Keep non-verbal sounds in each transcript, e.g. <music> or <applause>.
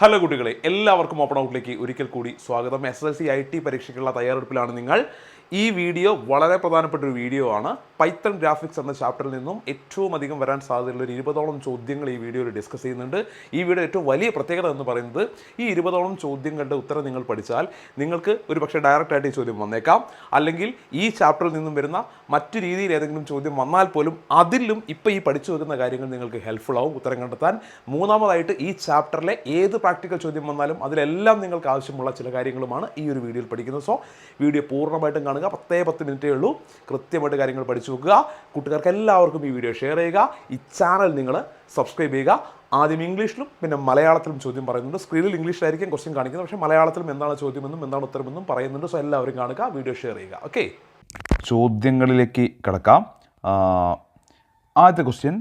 Hello കുട്ടികളെ എല്ലാവർക്കും open ഔട്ടിലേക്ക് ഒരിക്കൽ കൂടി സ്വാഗതം. S S L C I T പരീക്ഷയ്ക്കുള്ള തയ്യാറെടുപ്പിലാണ് നിങ്ങൾ. ഈ വീഡിയോ വളരെ പ്രധാനപ്പെട്ട ഒരു വീഡിയോ ആണ്. പൈത്തൺ ഗ്രാഫിക്സ് എന്ന ചാപ്റ്ററിൽ നിന്നും ഏറ്റവും അധികം വരാൻ സാധ്യതയുള്ള ഒരു ഇരുപതോളം ചോദ്യങ്ങൾ ഈ വീഡിയോയിൽ ഡിസ്കസ് ചെയ്യുന്നുണ്ട്. ഈ വീഡിയോ ഏറ്റവും വലിയ പ്രത്യേകത എന്ന് പറയുന്നത് ഈ ഇരുപതോളം ചോദ്യങ്ങളുടെ ഉത്തരം നിങ്ങൾ പഠിച്ചാൽ നിങ്ങൾക്ക് ഒരു പക്ഷേ ഡയറക്റ്റായിട്ട് ഈ ചോദ്യം വന്നേക്കാം. അല്ലെങ്കിൽ ഈ ചാപ്റ്ററിൽ നിന്നും വരുന്ന മറ്റു രീതിയിൽ ഏതെങ്കിലും ചോദ്യം വന്നാൽ പോലും അതിലും ഇപ്പോൾ ഈ പഠിച്ചു വെക്കുന്ന കാര്യങ്ങൾ നിങ്ങൾക്ക് ഹെൽപ്ഫുൾ ആവും. ഉത്തരം കണ്ടെത്താൻ മൂന്നാമതായിട്ട് ഈ ചാപ്റ്ററിലെ ഏത് പ്രാക്ടിക്കൽ ചോദ്യം വന്നാലും അതിലെല്ലാം നിങ്ങൾക്ക് ആവശ്യമുള്ള ചില കാര്യങ്ങളുമാണ് ഈ ഒരു വീഡിയോയിൽ പഠിക്കുന്നത്. സോ വീഡിയോ പൂർണമായിട്ടും കാണുക. പത്തേ പത്ത് മിനിറ്റേ ഉള്ളൂ. കൃത്യമായിട്ട് കാര്യങ്ങൾ പഠിച്ചു നോക്കുക. കൂട്ടുകാർക്ക് എല്ലാവർക്കും ഈ വീഡിയോ ഷെയർ ചെയ്യുക. ഈ ചാനൽ നിങ്ങൾ സബ്സ്ക്രൈബ് ചെയ്യുക. ആദ്യം ഇംഗ്ലീഷിലും പിന്നെ മലയാളത്തിലും ചോദ്യം പറയുന്നുണ്ട്. സ്ക്രീനിൽ ഇംഗ്ലീഷിലായിരിക്കും ക്വസ്റ്റ്യൻ കാണിക്കുന്നത്. പക്ഷേ മലയാളത്തിലും എന്താണ് ചോദ്യമെന്നും എന്താണ് ഉത്തരമെന്നും പറയുന്നുണ്ട്. സോ എല്ലാവരും കാണുക വീഡിയോ ഷെയർ ചെയ്യുക. ഓക്കെ ചോദ്യങ്ങളിലേക്ക് കിടക്കാം. ആദ്യത്തെ ക്വസ്റ്റ്യൻ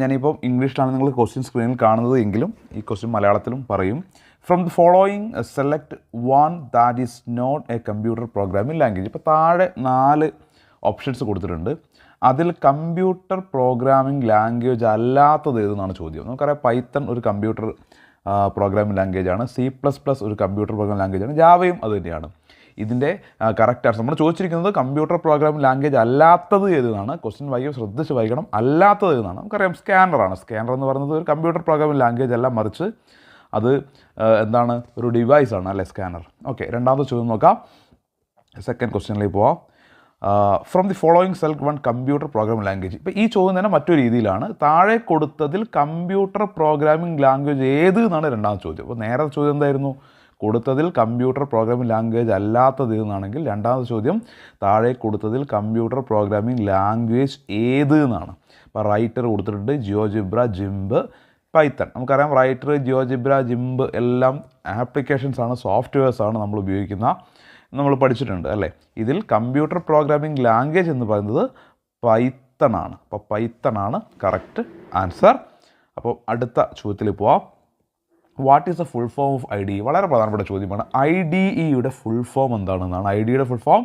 ഞാനിപ്പോൾ ഇംഗ്ലീഷിലാണ് നിങ്ങൾ ക്വസ്റ്റ്യൻ സ്ക്രീനിൽ കാണുന്നത് എങ്കിലും ഈ ക്വസ്റ്റ്യൻ മലയാളത്തിലും പറയും. From the following select one that is not a computer programming language ഇപ്പോൾ താഴെ നാല് ഓപ്ഷൻസ് കൊടുത്തിട്ടുണ്ട്. അതിൽ കമ്പ്യൂട്ടർ പ്രോഗ്രാമിംഗ് ലാംഗ്വേജ് അല്ലാത്തത് ഏതെന്നാണ് ചോദ്യം. നമുക്കറിയാം പൈത്തൺ ഒരു കമ്പ്യൂട്ടർ പ്രോഗ്രാമിംഗ് ലാംഗ്വേജ് ആണ്. സി പ്ലസ് പ്ലസ് ഒരു കമ്പ്യൂട്ടർ പ്രോഗ്രാമിംഗ് ലാംഗ്വേജ് ആണ്. ജാവയും അത് തന്നെയാണ്. ഇതിന്റെ കറക്റ്റ് ആൻസർ നമ്മൾ ചോദിച്ചിരിക്കുന്നത് കമ്പ്യൂട്ടർ പ്രോഗ്രാമിംഗ് ലാംഗ്വേജ് അല്ലാത്തത് ഏതെന്നാണ്? ക്വസ്റ്റ്യൻ വായിക്കും ശ്രദ്ധിച്ച് വായിക്കണം അല്ലാത്തത് ഏതെന്നാണ്? നമുക്കറിയാം സ്കാനറാണ് സ്കാനർ എന്ന് പറയുന്നത് ഒരു കമ്പ്യൂട്ടർ പ്രോഗ്രാമിംഗ് ലാംഗ്വേജ് അല്ല മറിച്ച് അത് എന്താണ്? ഒരു ഡിവൈസാണ് അല്ലേ സ്കാനർ ഓക്കെ രണ്ടാമത്തെ ചോദ്യം നോക്കാം. സെക്കൻഡ് ക്വസ്റ്റ്യനിലേക്ക് പോവാം. From the following self one computer programming language ഇപ്പോൾ ഈ ചോദ്യം തന്നെ മറ്റൊരു രീതിയിലാണ്. താഴെ കൊടുത്തതിൽ കമ്പ്യൂട്ടർ പ്രോഗ്രാമിംഗ് ലാംഗ്വേജ് ഏത് എന്നാണ് രണ്ടാമത്തെ ചോദ്യം. അപ്പോൾ നേരത്തെ ചോദ്യം എന്തായിരുന്നു? കൊടുത്തതിൽ കമ്പ്യൂട്ടർ പ്രോഗ്രാമിംഗ് ലാംഗ്വേജ് അല്ലാത്തത് എന്നാണെങ്കിൽ രണ്ടാമത്തെ ചോദ്യം താഴെ കൊടുത്തതിൽ കമ്പ്യൂട്ടർ പ്രോഗ്രാമിംഗ് ലാംഗ്വേജ് ഏത് എന്നാണ്. അപ്പോൾ റൈറ്റർ കൊടുത്തിട്ടുണ്ട് ജിയോജിബ്ര ജിംബ് പൈത്തൺ നമുക്കറിയാം റൈറ്റർ ജിയോജിബ്ര ജിംബ് എല്ലാം ആപ്ലിക്കേഷൻസ് ആണ് സോഫ്റ്റ്വെയർസ് ആണ് നമ്മൾ ഉപയോഗിക്കുന്ന നമ്മൾ പഠിച്ചിട്ടുണ്ട് അല്ലേ? ഇതിൽ കമ്പ്യൂട്ടർ പ്രോഗ്രാമിംഗ് ലാംഗ്വേജ് എന്ന് പറയുന്നത് പൈത്തൺ ആണ്. അപ്പോൾ പൈത്തൺ ആണ് കറക്റ്റ് ആൻസർ അപ്പോൾ അടുത്ത ചോദ്യത്തിൽ പോവാം. What is the full form of I D വളരെ പ്രധാനപ്പെട്ട ചോദ്യമാണ്. ഐ ഡി ഇയുടെ ഫുൾ ഫോം എന്താണെന്നാണ്. ഐ ഡിയുടെ full form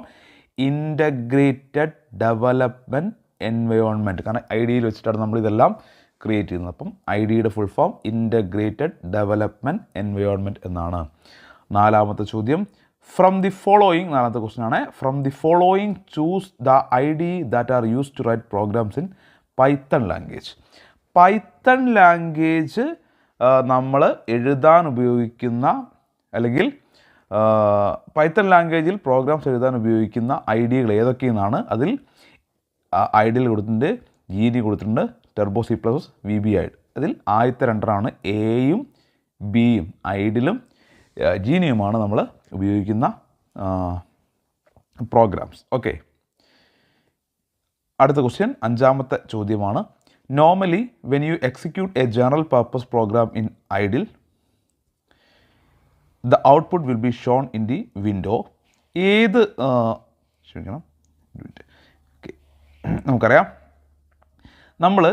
integrated development environment കാരണം ഐ ഡിയിൽ വെച്ചിട്ടാണ് നമ്മൾ ഇതെല്ലാം ക്രിയേറ്റ് ചെയ്യുന്നത്. അപ്പം ഐ ഡിയുടെ full form integrated development environment എന്നാണ്. നാലാമത്തെ ചോദ്യം. ഫ്രം ദി ഫോളോയിങ് നാലാമത്തെ ക്വസ്റ്റ്യൻ ആണ്. From the following choose the I D that are use to write programs in Python language Python language നമ്മൾ എഴുതാൻ ഉപയോഗിക്കുന്ന അല്ലെങ്കിൽ പൈത്തൺ ലാംഗ്വേജിൽ പ്രോഗ്രാംസ് എഴുതാൻ ഉപയോഗിക്കുന്ന ഐ ഡികൾ ഏതൊക്കെയെന്നാണ് അതിൽ ഐ ഡിയിൽ കൊടുത്തിട്ടുണ്ട് ജി ഡി കൊടുത്തിട്ടുണ്ട് turbo C plus V B IDLE അതിൽ ആദ്യത്തെ രണ്ടെണ്ണമാണ് എയും ബിയും ഐഡിലും ജീനിയുമാണ് നമ്മൾ ഉപയോഗിക്കുന്ന പ്രോഗ്രാംസ് ഓക്കെ അടുത്ത ക്വസ്റ്റ്യൻ അഞ്ചാമത്തെ ചോദ്യമാണ്. Normally when you execute a general purpose program in IDLE the output will be shown in the window ഏത് ക്ഷമിക്കണം. ഓക്കെ <clears throat> നമുക്കറിയാം. നമ്മൾ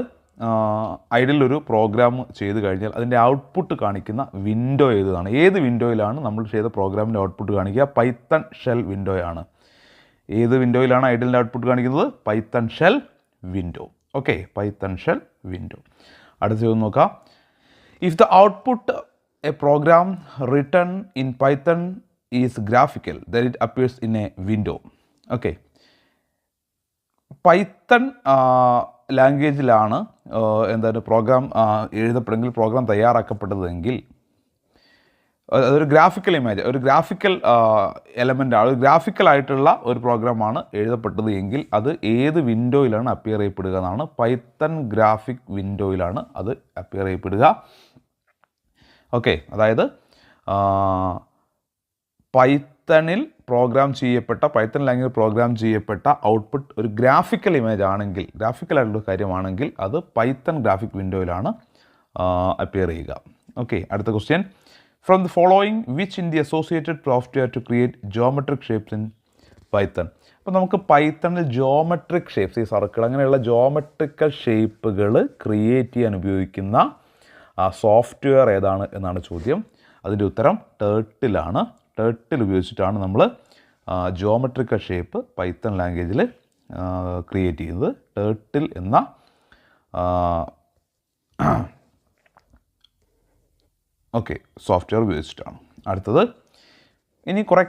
ഐഡിലൊരു പ്രോഗ്രാം ചെയ്ത് കഴിഞ്ഞാൽ അതിന്റെ ഔട്ട്പുട്ട് കാണിക്കുന്ന വിൻഡോ ഏതാണ്? ഏത് വിൻഡോയിലാണ് നമ്മൾ ചെയ്ത പ്രോഗ്രാമിന്റെ ഔട്ട്പുട്ട് കാണിക്കുക? പൈത്തൺ ഷെൽ വിൻഡോയാണ് ഏത് വിൻഡോയിലാണ് ഐഡിലിന്റെ ഔട്ട്പുട്ട് കാണിക്കുന്നത്? Python shell window okay Python shell window അടുത്ത ചോദ്യം നോക്കാം. If the output a program return in Python is graphical there it appears in a window okay Python ലാംഗ്വേജിലാണ് എന്താണ് പ്രോഗ്രാം എഴുതപ്പെടുമെങ്കിൽ പ്രോഗ്രാം തയ്യാറാക്കപ്പെട്ടതെങ്കിൽ അതൊരു ഗ്രാഫിക്കൽ ഇമേജ് ഒരു ഗ്രാഫിക്കൽ എലമെന്റ് ആണ്. ഒരു ഗ്രാഫിക്കലായിട്ടുള്ള ഒരു പ്രോഗ്രാമാണ് എഴുതപ്പെട്ടത് എങ്കിൽ അത് ഏത് വിൻഡോയിലാണ് അപ്പിയർ ചെയ്യപ്പെടുക എന്നാണ് പൈത്തൺ ഗ്രാഫിക് വിൻഡോയിലാണ് അത് അപ്പിയർ ചെയ്യപ്പെടുക. ഓക്കെ അതായത് പൈത്തണിൽ പ്രോഗ്രാം ചെയ്യപ്പെട്ട പൈത്തൺ ലാംഗ്വേജ് പ്രോഗ്രാം ചെയ്യപ്പെട്ട ഔട്ട്പുട്ട് ഒരു ഗ്രാഫിക്കൽ ഇമേജ് ആണെങ്കിൽ ഗ്രാഫിക്കൽ ആയിട്ടുള്ള കാര്യമാണെങ്കിൽ അത് പൈത്തൺ ഗ്രാഫിക് വിൻഡോയിലാണ് അപ്പിയർ ചെയ്യുക. ഓക്കെ അടുത്ത question from the following which in the associated software to create geometric shapes in Python അപ്പോൾ നമുക്ക് പൈത്തണിൽ ജോമെട്രിക് ഷേപ്സ് ഈ സർക്കിൾ അങ്ങനെയുള്ള ജോമെട്രിക്കൽ ഷേപ്പുകൾ ക്രിയേറ്റ് ചെയ്യാൻ ഉപയോഗിക്കുന്ന സോഫ്റ്റ്വെയർ ഏതാണ് എന്നാണ് ചോദ്യം. അതിന്റെ ഉത്തരം ടേർട്ടിലാണ് ടേർട്ടിൽ ഉപയോഗിച്ചിട്ടാണ് നമ്മൾ ജോമെട്രിക്കൽ ഷേപ്പ് പൈത്തൺ ലാംഗ്വേജിൽ ക്രിയേറ്റ് ചെയ്യുന്നത്. ടേട്ടിൽ എന്ന ഓക്കെ സോഫ്റ്റ്വെയർ <clears throat> ഉപയോഗിച്ചിട്ടാണ്. അടുത്തത് ഇനി കുറേ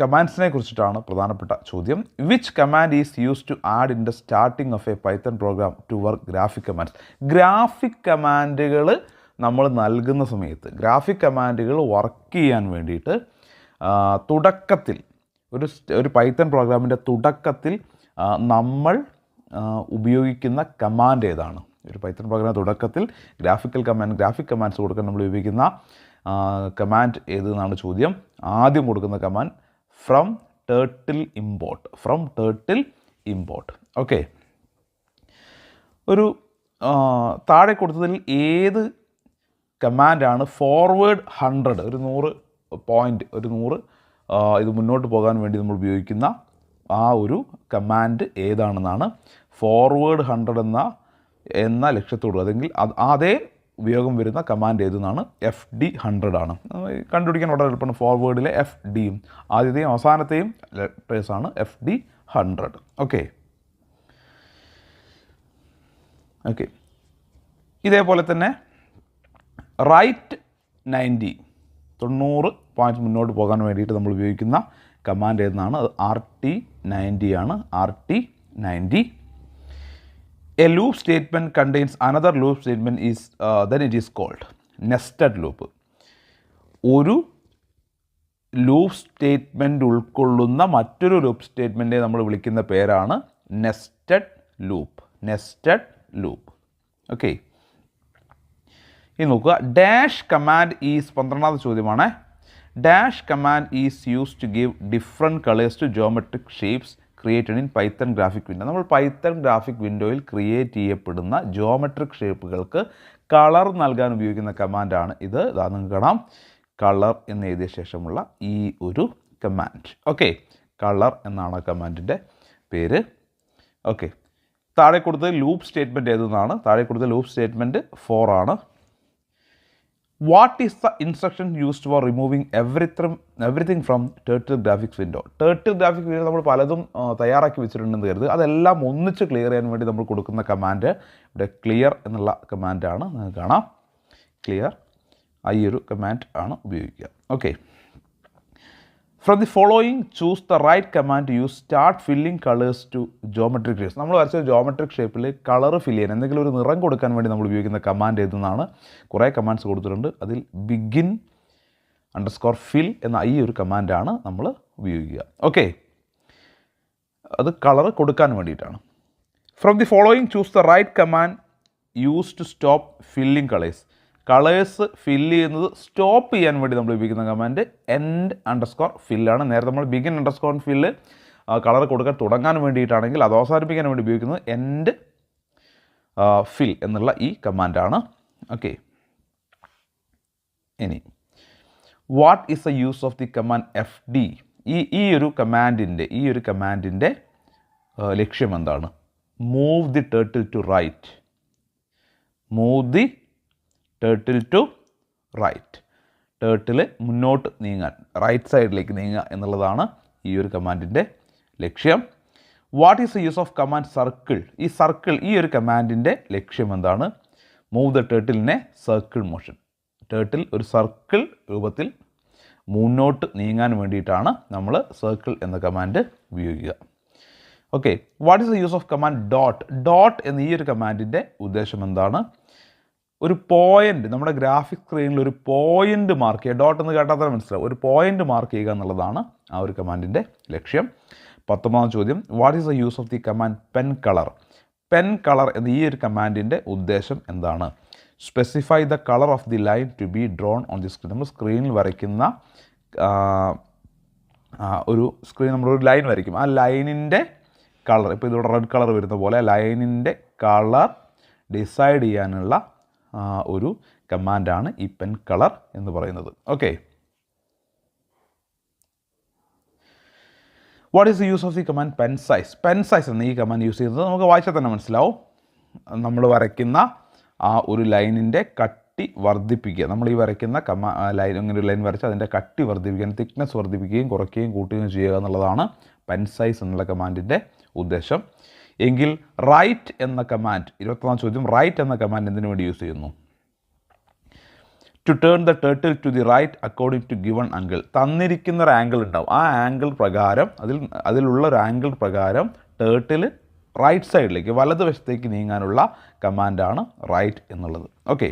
കമാൻഡ്സിനെ കുറിച്ചിട്ടാണ് പ്രധാനപ്പെട്ട ചോദ്യം. Which command is use to add in the starting of a Python program to work graphic commands graphic കമാൻഡുകൾ നമ്മൾ നൽകുന്ന സമയത്ത് ഗ്രാഫിക് കമാൻഡുകൾ വർക്ക് ചെയ്യാൻ വേണ്ടിയിട്ട് തുടക്കത്തിൽ ഒരു ഒരു പൈത്തൺ പ്രോഗ്രാമിന്റെ തുടക്കത്തിൽ നമ്മൾ ഉപയോഗിക്കുന്ന കമാൻഡ് ഏതാണ്? ഒരു പൈത്തൺ പ്രോഗ്രാം തുടക്കത്തിൽ ഗ്രാഫിക്കൽ കമാൻഡ് ഗ്രാഫിക് കമാൻഡ്സ് കൊടുക്കാൻ നമ്മൾ ഉപയോഗിക്കുന്ന കമാൻഡ് ഏതെന്നാണ് ചോദ്യം? ആദ്യം കൊടുക്കുന്ന command from turtle import from turtle import okay ഒരു താഴെ കൊടുത്തതിൽ ഏത് കമാൻഡാണ് ഫോർവേഡ് ഹൺഡ്രഡ് ഒരു നൂറ് പോയിന്റ് ഒരു നൂറ് ഇത് മുന്നോട്ട് പോകാൻ വേണ്ടി നമ്മൾ ഉപയോഗിക്കുന്ന ആ ഒരു കമാൻഡ് ഏതാണെന്നാണ് ഫോർവേഡ് ഹൺഡ്രഡ് എന്ന എന്ന ലക്ഷ്യത്തോട് അല്ലെങ്കിൽ അത് ഉപയോഗം വരുന്ന കമാൻഡ് ഏതെന്നാണ്? എഫ് ഡി ഹൺഡ്രഡ് ആണ്. കണ്ടുപിടിക്കാൻ വളരെ എളുപ്പമാണ്. ഫോർവേഡിലെ എഫ് ഡിയും ആദ്യത്തെയും അവസാനത്തെയും ലെറ്റേഴ്സാണ് F D hundred okay okay ഇതേപോലെ തന്നെ റൈറ്റ് നയന്റി തൊണ്ണൂറ് പോയിന്റ് മുന്നോട്ട് പോകാൻ വേണ്ടിയിട്ട് നമ്മൾ ഉപയോഗിക്കുന്ന കമാൻഡ് ഏതെന്നാണ്? അത് ആർ ടി നയന്റി ആണ്. R T ninety. A loop statement contains another loop statement is then it is called nested loop ഒരു ലൂപ്പ് സ്റ്റേറ്റ്മെന്റ് ഉൾക്കൊള്ളുന്ന മറ്റൊരു ലൂപ്പ് സ്റ്റേറ്റ്മെന്റിനെ നമ്മൾ വിളിക്കുന്ന പേരാണ് nested loop nested loop okay ഇനി നോക്കുക. ഡാഷ് കമാൻഡ് ഈസ് പന്ത്രണ്ടാമത്തെ ചോദ്യമാണ്. Dash command is use to give different colours to geometric shapes created in Python graphic window നമ്മൾ പൈത്തൺ ഗ്രാഫിക് വിൻഡോയിൽ ക്രിയേറ്റ് ചെയ്യപ്പെടുന്ന ജോമെട്രിക് ഷേപ്പുകൾക്ക് കളർ നൽകാൻ ഉപയോഗിക്കുന്ന കമാൻഡാണ് ഇത്. ഇതാ നിങ്ങൾക്ക് കാണാം. കളർ എന്ന് എഴുതിയ ശേഷമുള്ള ഈ ഒരു കമാൻഡ് ഓക്കെ കളർ എന്നാണ് കമാൻഡിന്റെ പേര്. ഓക്കെ താഴെ കൊടുത്തത് ലൂപ്പ് സ്റ്റേറ്റ്മെന്റ് ഏതെന്നാണ്. താഴെ കൊടുത്ത ലൂപ്പ് സ്റ്റേറ്റ്മെന്റ് ഫോർ ആണ്. What is the instruction used for removing everything everything from turtle graphics window turtle graphics window നമ്മൾ പലതും ആ, തയ്യാറാക്കി വെച്ചിട്ടുണ്ടെന്ന് കരുത് അതെല്ലാം ഒന്നിച്ച് ക്ലിയർ ചെയ്യാൻ വേണ്ടി നമ്മൾ കൊടുക്കുന്ന കമാൻഡ് ഇവിടെ ക്ലിയർ എന്നുള്ള കമാൻഡാണ് നിങ്ങൾക്ക് കാണാം. ക്ലിയർ ഈ ഒരു കമാൻഡ് ആണ് ഉപയോഗിക്കുക. Okay from the following choose the right command you start filling colours to geometric shapes നമ്മൾ വരച്ച ജോമെട്രിക് ഷേപ്പിൽ കളർ ഫില്ല് ചെയ്യാൻ എന്തെങ്കിലും ഒരു നിറം കൊടുക്കാൻ വേണ്ടി നമ്മൾ ഉപയോഗിക്കുന്ന കമാൻഡ് ഏതെന്നാണ് കുറേ കമാൻഡ്സ് കൊടുത്തിട്ടുണ്ട്. അതിൽ ബിഗിൻ അണ്ടർസ്കോർ ഫിൽ എന്ന ഈ ഒരു കമാൻഡാണ് നമ്മൾ ഉപയോഗിക്കുക. ഓക്കെ അത് കളർ കൊടുക്കാൻ വേണ്ടിയിട്ടാണ്. From the following choose the right command use to stop filling colours colours fill ചെയ്യുന്നത് സ്റ്റോപ്പ് ചെയ്യാൻ വേണ്ടി നമ്മൾ ഉപയോഗിക്കുന്ന കമാൻഡ് എൻഡ് അണ്ടർസ്കോർ ഫില്ലാണ് നേരത്തെ നമ്മൾ ബിഗിൻ അണ്ടർസ്കോർ ഫില്ല് കളർ കൊടുക്കാൻ തുടങ്ങാൻ വേണ്ടിയിട്ടാണെങ്കിൽ അത് അവസാനിപ്പിക്കാൻ വേണ്ടി ഉപയോഗിക്കുന്നത് എൻഡ് ഫിൽ എന്നുള്ള ഈ കമാൻഡാണ് ഓക്കെ ഇനി what is the use of the command F D ഈ ഈ ഒരു കമാൻഡിന്റെ ഈ ഒരു കമാൻഡിന്റെ ലക്ഷ്യം എന്താണ്? Move the turtle to right move the turtle to right turtle മുന്നോട്ട് നീങ്ങാൻ റൈറ്റ് സൈഡിലേക്ക് നീങ്ങുക എന്നുള്ളതാണ് ഈ ഒരു കമാൻഡിന്റെ ലക്ഷ്യം. What is the use of command circle ഈ സർക്കിൾ ഈ ഒരു കമാൻഡിന്റെ ലക്ഷ്യം എന്താണ്? മൂവ് ദ ടേർട്ടിലിനെ സർക്കിൾ മോഷൻ ടേർട്ടിൽ ഒരു സർക്കിൾ രൂപത്തിൽ മുന്നോട്ട് നീങ്ങാൻ വേണ്ടിയിട്ടാണ് നമ്മൾ സർക്കിൾ എന്ന കമാൻഡ് ഉപയോഗിക്കുക. Okay what is the use of command dot dot എന്ന ഈ ഒരു കമാൻഡിന്റെ ഉദ്ദേശം എന്താണ്? ഒരു പോയിന്റ് നമ്മുടെ ഗ്രാഫിക് സ്ക്രീനിൽ ഒരു പോയിന്റ് മാർക്ക് ചെയ്യുക. ഡോട്ട് എന്ന് കേട്ടാൽ തന്നെ മനസ്സിലാവും. ഒരു പോയിന്റ് മാർക്ക് ചെയ്യുക എന്നുള്ളതാണ് ആ ഒരു കമാൻഡിന്റെ ലക്ഷ്യം. പത്തൊമ്പതാം ചോദ്യം. What is the use of the command pen colour pen colour എന്ന ഈ ഒരു കമാൻഡിന്റെ ഉദ്ദേശം എന്താണ്? Specify the colour of the line to be drawn on the screen നമ്മൾ സ്ക്രീനിൽ വരയ്ക്കുന്ന ഒരു സ്ക്രീൻ നമ്മളൊരു ലൈൻ വരയ്ക്കും. ആ ലൈനിന്റെ കളർ ഇപ്പോൾ ഇതിവിടെ റെഡ് കളർ വരുന്ന പോലെ ലൈനിന്റെ കളർ ഡിസൈഡ് ചെയ്യാനുള്ള ഒരു കമാൻഡാണ് ഈ പെൻ കളർ എന്ന് പറയുന്നത്. Okay what is the use of the command pen size pen size എന്ന ഈ കമാൻഡ് യൂസ് ചെയ്യുന്നത് നമുക്ക് വായിച്ചാൽ തന്നെ മനസ്സിലാവും. നമ്മൾ വരയ്ക്കുന്ന ആ ഒരു ലൈനിന്റെ കട്ടി വർദ്ധിപ്പിക്കുക. നമ്മൾ ഈ വരയ്ക്കുന്ന കമാ ലൈൻ ഇങ്ങനെ ഒരു ലൈൻ വരച്ച് അതിന്റെ കട്ടി വർദ്ധിപ്പിക്കാൻ തിക്നെസ് വർദ്ധിപ്പിക്കുകയും കുറയ്ക്കുകയും കൂട്ടുകയും ചെയ്യുക എന്നുള്ളതാണ് പെൻ സൈസ് എന്നുള്ള കമാൻഡിന്റെ ഉദ്ദേശം. എങ്കിൽ റൈറ്റ് എന്ന കമാൻഡ് ഇരുപത്തൊന്നാം ചോദ്യം റൈറ്റ് എന്ന കമാൻഡ് എന്തിനു വേണ്ടി യൂസ് ചെയ്യുന്നു? To turn the turtle to the right according to given angle തന്നിരിക്കുന്ന ഒരു ആംഗിൾ ഉണ്ടാവും. ആ ആംഗിൾ പ്രകാരം അതിൽ അതിലുള്ള ഒരു ആംഗിൾ പ്രകാരം ടേർട്ടിൽ റൈറ്റ് സൈഡിലേക്ക് വലതുവശത്തേക്ക് നീങ്ങാനുള്ള കമാൻഡാണ് റൈറ്റ് എന്നുള്ളത്. ഓക്കെ